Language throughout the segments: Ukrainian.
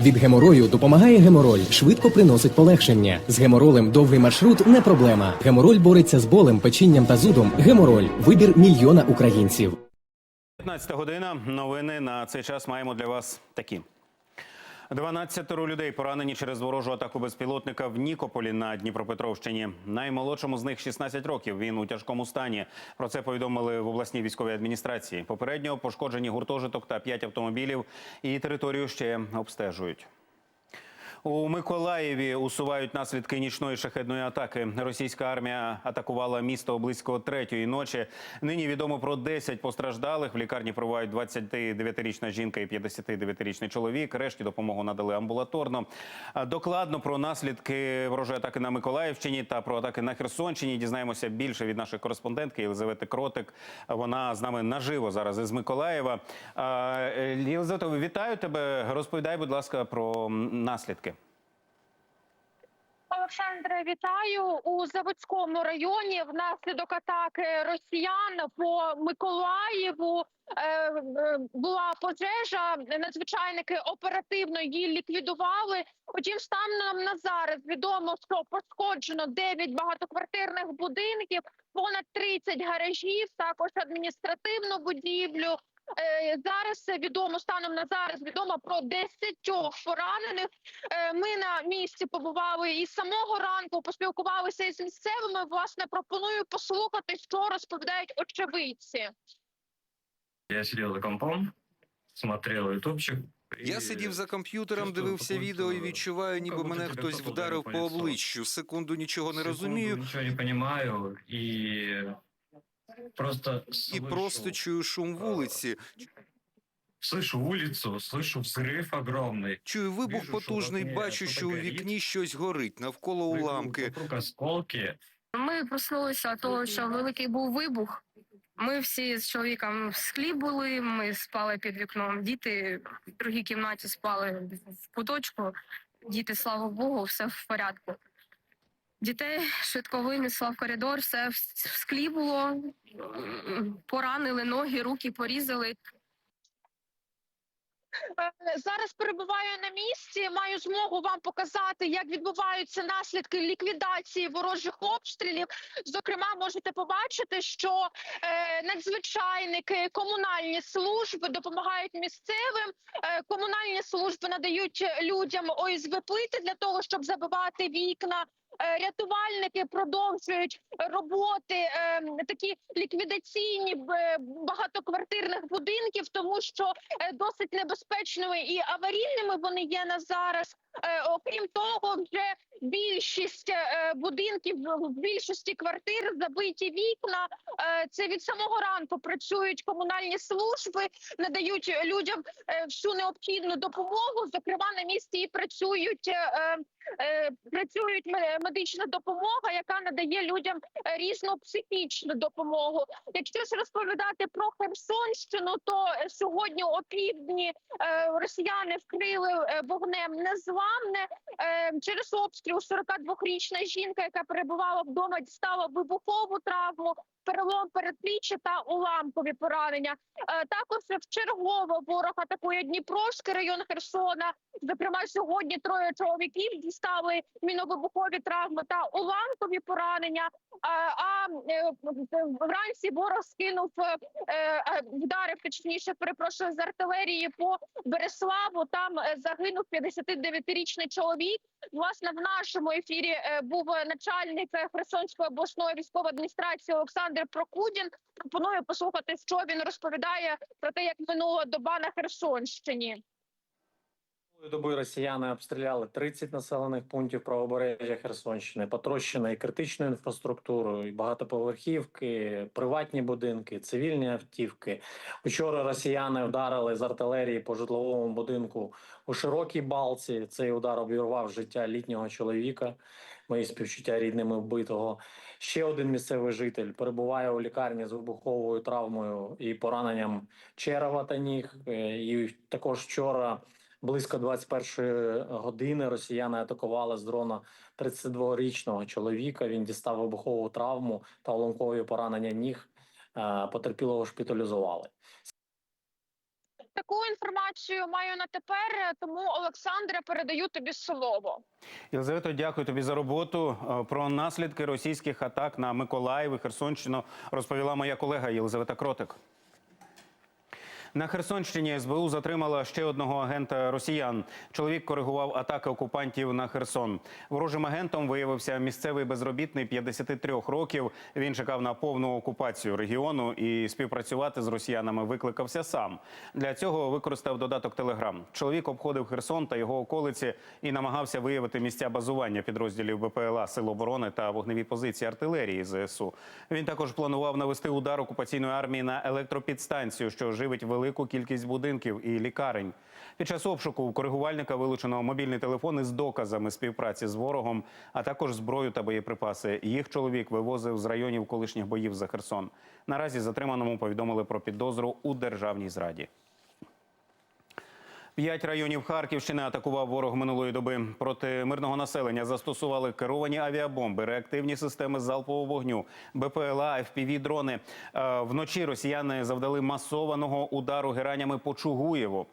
Від геморою допомагає гемороль, швидко приносить полегшення. З геморолем довгий маршрут не проблема. Гемороль бореться з болем, печінням та зудом. Гемороль вибір мільйона українців. 15 година. Новини на цей час маємо для вас такі. 12 людей поранені через ворожу атаку безпілотника в Нікополі на Дніпропетровщині. Наймолодшому з них 16 років. Він у тяжкому стані. Про це повідомили в обласній військовій адміністрації. Попередньо пошкоджені гуртожиток та 5 автомобілів. І територію ще обстежують. У Миколаєві усувають наслідки нічної шахедної атаки. Російська армія атакувала місто близько третьої ночі. Нині відомо про 10 постраждалих. В лікарні перебувають 29-річна жінка і 59-річний чоловік. Решті допомогу надали амбулаторно. Докладно про наслідки ворожої атаки на Миколаївщині та про атаки на Херсонщині дізнаємося більше від нашої кореспондентки Єлизавети Кротик. Вона з нами наживо зараз із Миколаєва. А, е, вітаю тебе. Розповідай, будь ласка, про наслідки. Олександре, вітаю у Заводському районі. Внаслідок атаки росіян по Миколаєву е, е, була пожежа. Надзвичайники оперативно її ліквідували. Утім, станом на зараз відомо, що пошкоджено 9 багатоквартирних будинків, понад 30 гаражів, також адміністративну будівлю. Е, Зараз відомо станом на зараз відомо про 10 поранених. Е, Ми на місці побували і з самого ранку поспілкувалися із місцевими. Власне, пропоную послухати, що розповідають очевидці. Я сидел за компом, смотрел ютубчик. Я сидів за комп'ютером, дивився відео і відчуваю, ну, ніби мене хтось вдарив по обличчю. Секунду нічого не розумію Ничего не понимаю и просто і слышу, просто чую шум вулиці. слышу улицу, слышу взрыв огромный. Чую вибух Вижу, що потужний, в окні бачу, щось що у горить. вікні щось горить, навколо Вокруг- уламки. Вокруг осколки. Ми проснулися від того, що великий був вибух. Ми всі з чоловіком в склі були, ми спали під вікном. Діти в другій кімнаті спали в куточку. Діти, слава Богу, все в порядку. Дітей швидко винесла в коридор, все в склі було. Поранили ноги, руки порізали. Е, Зараз перебуваю на місці. Маю змогу вам показати, як відбуваються наслідки ліквідації ворожих обстрілів. Зокрема, можете побачити, що е, надзвичайники, комунальні служби допомагають місцевим. Е, комунальні служби надають людям ОСВ плити для того, щоб забивати вікна. Е, Рятувальники продовжують роботи е, такі ліквідаційні багатоквартирних будинків, тому що е, досить небезпечними і аварійними вони є на зараз. Окрім того, вже більшість будинків в більшості квартир забиті вікна. Це від самого ранку працюють комунальні служби, надають людям всю необхідну допомогу. Зокрема, на місці і працюють. Працюють ме- медична допомога, яка надає людям е, різну психічну допомогу. Якщо ж розповідати про Херсонщину, то е, сьогодні о півдні е, росіяни вкрили е, вогнем незламне Е, через обстріл 42-річна жінка, яка перебувала вдома, дістала вибухову травму, перелом передпліччя та уламкові поранення. Е, Також вчергово ворог атакує Дніпровський район Херсона. Зокрема, сьогодні троє чоловіків дістали міновибухові травми та уламкові поранення. А, е, вранці ворог скинув е, е, вдарив, точніше, перепрошую з артилерії по Береславу. Там загинув 59-річний чоловік. Власне, в нашому ефірі був начальник Херсонської обласної військової адміністрації Олександр Прокудін. Пропоную послухати, що він розповідає про те, як минула доба на Херсонщині. Доби росіяни обстріляли 30 населених пунктів правобережжя Херсонщини, потрощено і критичну інфраструктуру, і багатоповерхівки, приватні будинки, цивільні автівки. Учора росіяни вдарили з артилерії по житловому будинку у широкій балці. Цей удар обірвав життя літнього чоловіка. Мої співчуття рідними вбитого. Ще один місцевий житель перебуває у лікарні з вибуховою травмою і пораненням черева та ніг. Е, І також вчора. Близько 21 години росіяни атакували з дрона 32-річного чоловіка. Він дістав вибухову травму та уламкові поранення ніг. Е, Потерпілого шпиталізували. таку інформацію маю на тепер. Тому Олександре, передаю тобі слово. Єлизавето, дякую тобі за роботу. Е, Про наслідки російських атак на Миколаїв і Херсонщину розповіла моя колега Єлизавета Кротик. На Херсонщині СБУ затримала ще одного агента росіян. Чоловік коригував атаки окупантів на Херсон. Ворожим агентом виявився місцевий безробітний 53 років. Він чекав на повну окупацію регіону і співпрацювати з росіянами викликався сам. Для цього використав додаток Телеграм. Чоловік обходив Херсон та його околиці і намагався виявити місця базування підрозділів БПЛА Сил оборони та вогневі позиції артилерії ЗСУ. Він також планував навести удар окупаційної армії на електропідстанцію, що живить велику кількість будинків і лікарень. Під час обшуку у коригувальника вилучено мобільний телефон із доказами співпраці з ворогом, а також зброю та боєприпаси. Їх чоловік вивозив з районів колишніх боїв за Херсон. Наразі затриманому повідомили про підозру у державній зраді. П'ять районів Харківщини атакував ворог минулої доби. Проти мирного населення застосували керовані авіабомби, реактивні системи залпового вогню, БПЛА, FPV-дрони. Е, Вночі росіяни завдали масованого удару геранями по Чугуєву.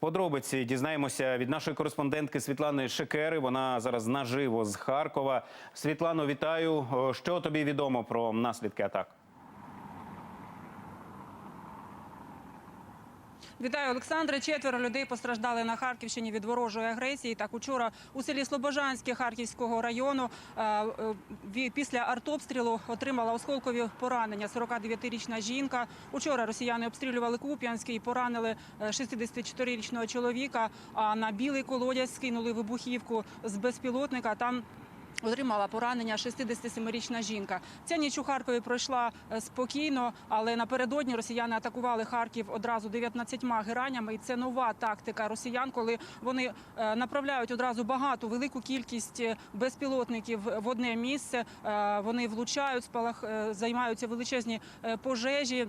Подробиці дізнаємося від нашої кореспондентки Світлани Шекери. Вона зараз наживо з Харкова. Світлано, вітаю. Е, Що тобі відомо про наслідки атак? Вітаю, Олександре. Четверо людей постраждали на Харківщині від ворожої агресії. Так, учора у селі Слобожанське Харківського району е, е, після артобстрілу отримала осколкові поранення. 49-річна жінка. Учора росіяни обстрілювали Куп'янський поранили е, 64-річного чоловіка. А на білий колодязь скинули вибухівку з безпілотника. Там Отримала поранення 67-річна жінка. Ця ніч у Харкові пройшла е, спокійно, але напередодні росіяни атакували Харків одразу 19 геранями. І це нова тактика росіян, коли вони е, направляють одразу багату велику кількість е, безпілотників в одне місце. Вони влучають, спалах займаються величезні пожежі.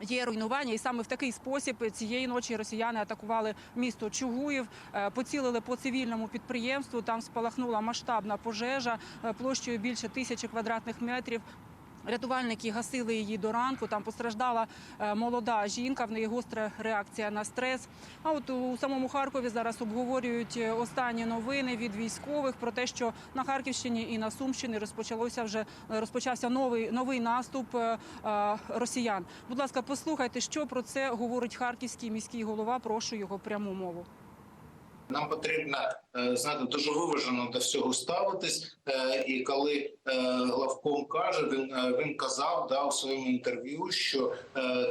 Є руйнування, і саме в такий спосіб цієї ночі росіяни атакували місто Чугуїв, е, поцілили по цивільному підприємству. Там спалахнула масштабна пожежа е, площею більше тисячі квадратних метрів. Рятувальники гасили її до ранку. Там постраждала е, молода жінка. В неї гостра реакція на стрес. А от у самому Харкові зараз обговорюють е, останні новини від військових про те, що на Харківщині і на Сумщині розпочалося вже е, розпочався новий новий наступ росіян. Будь ласка, послухайте, що про це говорить харківський міський голова. Прошу його пряму мову. Нам потрібно е, знаєте, дуже виважено до всього ставитись. Е, І коли е, главком каже, він він казав да, у своєму інтерв'ю, що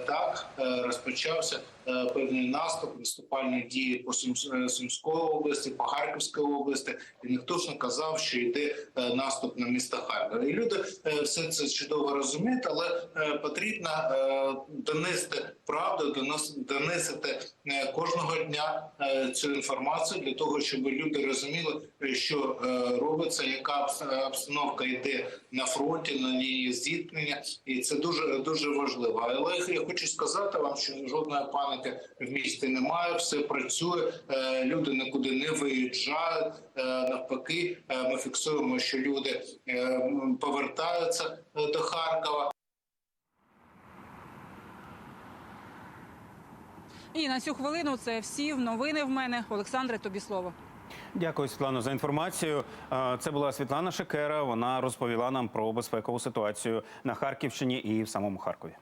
так розпочався певний наступ, наступальні дії по Сумс- Сумської області, по Харківській області, і ніхто ж не казав, що йде наступ на місто Харків. І люди все це чудово розуміють, але потрібно донести правду, донести кожного дня цю інформацію для того, щоб люди розуміли, е, що е, робиться, яка обстановка йде на фронті, на лінії зіткнення, і це дуже дуже важливо. Але я хочу сказати вам, що жодної паніки в місті немає, все працює, е, люди нікуди не виїжджають. Е, Навпаки, е, ми фіксуємо, що люди е, повертаються е, до Харкова. І на цю хвилину це всі новини в мене. Олександре, тобі слово. Дякую, Світлано, за інформацію. Це була Світлана Шекера. Вона розповіла нам про безпекову ситуацію на Харківщині і в самому Харкові.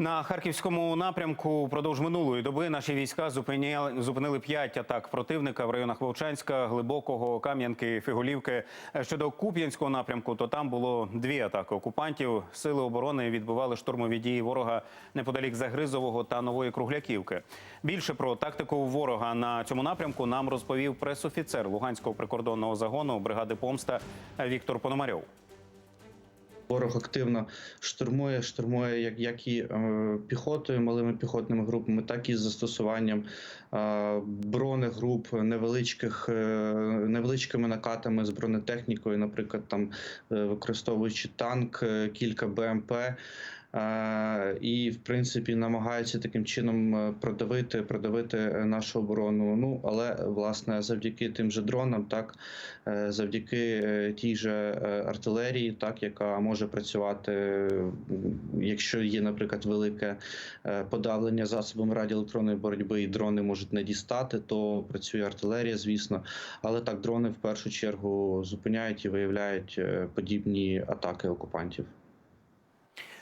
На харківському напрямку впродовж минулої доби наші війська зупиняли зупинили п'ять атак противника в районах Вовчанська, Глибокого, Кам'янки, Фіголівки. Е, Щодо Куп'янського напрямку, то там було дві атаки окупантів. Сили оборони відбивали штурмові дії ворога неподалік Загризового та Нової Кругляківки. Більше про тактику ворога на цьому напрямку нам розповів пресофіцер Луганського прикордонного загону бригади Помста Віктор Пономарьов. Ворог активно штурмує, штурмує як, як і е, піхотою, малими піхотними групами, так і з застосуванням е, бронегруп, невеличких, е, невеличкими накатами з бронетехнікою, наприклад, там е, використовуючи танк, е, кілька БМП. Е, і, в принципі, намагаються таким чином е, продавити, продавити е, нашу оборону. Ну але власне завдяки тим же дронам, так завдяки тій же артилерії, так яка може працювати, якщо є, наприклад, велике подавлення засобами радіоелектронної боротьби, і дрони можуть не дістати, то працює артилерія, звісно. Але так, дрони в першу чергу зупиняють і виявляють подібні атаки окупантів.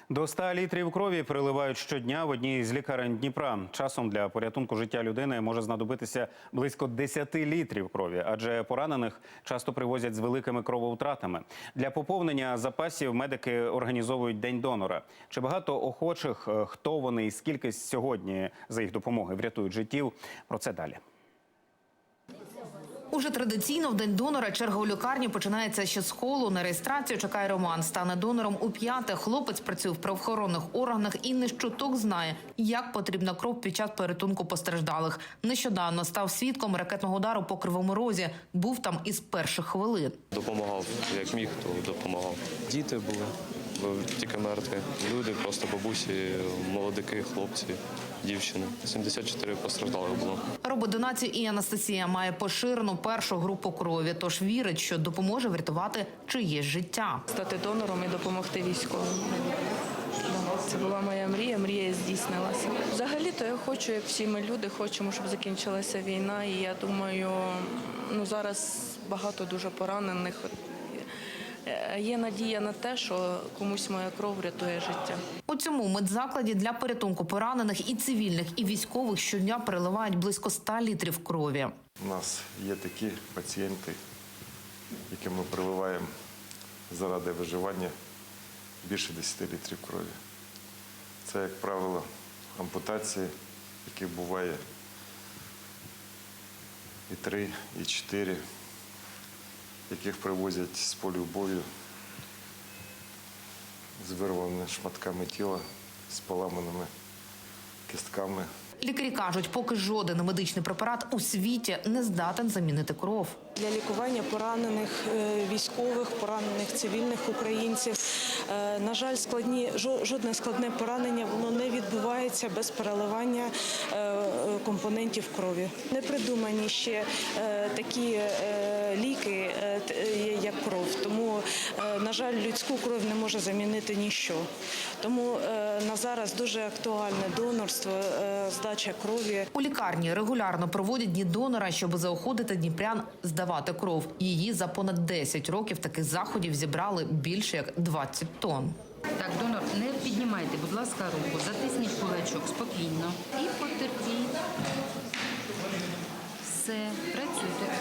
До 100 літрів крові переливають щодня в одній з лікарень Дніпра. Часом для порятунку життя людини може знадобитися близько 10 літрів крові, адже поранених часто привозять з великими крововтратами. Для поповнення запасів медики організовують день донора. Чи багато охочих, е, хто вони і скільки сьогодні за їх допомоги врятують життів? Про це далі. Уже традиційно в день донора черга у лікарні починається ще з холу. На реєстрацію чекає Роман. Стане донором у п'яте. Хлопець працює в правоохоронних органах і не щоток знає, як потрібна кров під час порятунку постраждалих. Нещодавно став свідком ракетного удару по кривому розі. Був там із перших хвилин. Допомагав, як міг, то допомагав. Діти були, бо тільки мертві. Люди, просто бабусі, молодики, хлопці, дівчини. 74 постраждалих було. Робить донацію і Анастасія має поширену першу групу крові, тож вірить, що допоможе врятувати чиєсь життя. Стати донором і допомогти військовим. Це була моя мрія, мрія здійснилася. Взагалі-то я хочу, як всі ми люди, хочемо, щоб закінчилася війна. І я думаю, ну зараз багато дуже поранених. Є надія на те, що комусь моя кров врятує життя. У цьому медзакладі для порятунку поранених і цивільних, і військових щодня переливають близько 100 літрів крові. У нас є такі пацієнти, яким ми приливаємо заради виживання більше 10 літрів крові. Це, як правило, ампутації, яких буває і три, і чотири, яких привозять з полю бою з вирваними шматками тіла, з поламаними кістками. Лікарі кажуть, поки жоден медичний препарат у світі не здатен замінити кров. Для лікування поранених е, військових, поранених цивільних українців. Е, На жаль, складні жо- жодне складне поранення воно не відбувається без переливання е, компонентів крові. Не придумані ще такі ліки, як кров. Тому, на жаль, людську кров не може замінити ніщо. Тому е, на зараз дуже актуальне донорство, е, здача крові. У лікарні регулярно проводять дні донора, щоб заохотити дніпрян здавати кров. Її за понад 10 років таких заходів зібрали більше як 20 тонн. Так, донор, не піднімайте, будь ласка, руку, затисніть кулачок спокійно і потерпіть. Все, працюйте.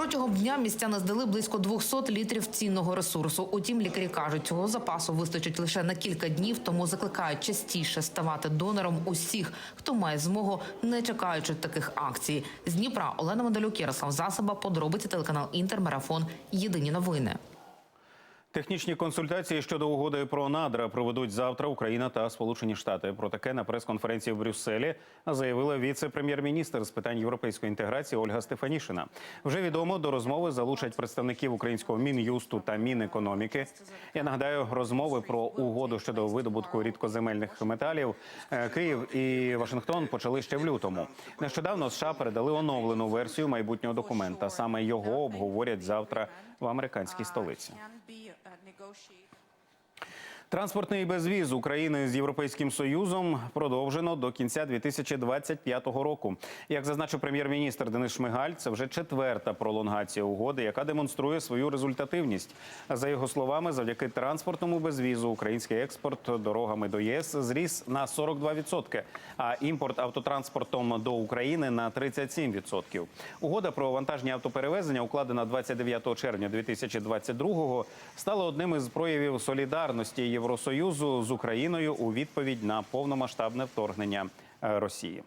Протягом дня містяни здали близько 200 літрів цінного ресурсу. Утім, лікарі кажуть, цього запасу вистачить лише на кілька днів, тому закликають частіше ставати донором усіх, хто має змогу, не чекаючи таких акцій. З Дніпра Олена Мадалюк, Ярослав Засоба, подробиці телеканал Інтермарафон. Єдині новини. Технічні консультації щодо угоди про надра проведуть завтра Україна та Сполучені Штати. Про таке на прес-конференції в Брюсселі заявила віце-прем'єр-міністр з питань європейської інтеграції Ольга Стефанішина. Вже відомо до розмови залучать представників українського мін'юсту та мінекономіки. Я нагадаю, розмови про угоду щодо видобутку рідкоземельних металів е, Київ і Вашингтон почали ще в лютому. Нещодавно США передали оновлену версію майбутнього документа. Саме його обговорять завтра в американській столиці. Roshi. Транспортний безвіз України з Європейським Союзом продовжено до кінця 2025 року. Як зазначив прем'єр-міністр Денис Шмигаль, це вже четверта пролонгація угоди, яка демонструє свою результативність. За його словами, завдяки транспортному безвізу український експорт дорогами до ЄС зріс на 42%, а імпорт автотранспортом до України на 37%. Угода про вантажні автоперевезення, укладена 29 червня 2022-го, стала одним із проявів солідарності Євросоюзу з Україною у відповідь на повномасштабне вторгнення е, Росії.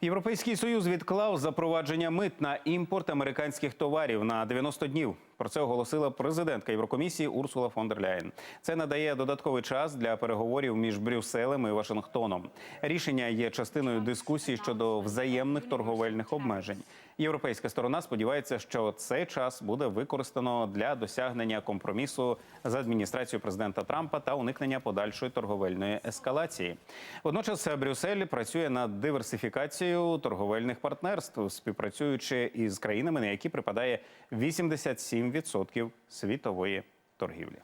Європейський союз відклав запровадження мит на імпорт американських товарів на 90 днів. Про це оголосила президентка Єврокомісії Урсула фон дер Ляєн. Це надає додатковий час для переговорів між Брюсселем і Вашингтоном. Рішення є частиною дискусії щодо взаємних торговельних обмежень. Європейська сторона сподівається, що цей час буде використано для досягнення компромісу з адміністрацією президента Трампа та уникнення подальшої торговельної ескалації. Водночас Брюссель працює над диверсифікацією торговельних партнерств, співпрацюючи із країнами, на які припадає 87% світової торгівлі.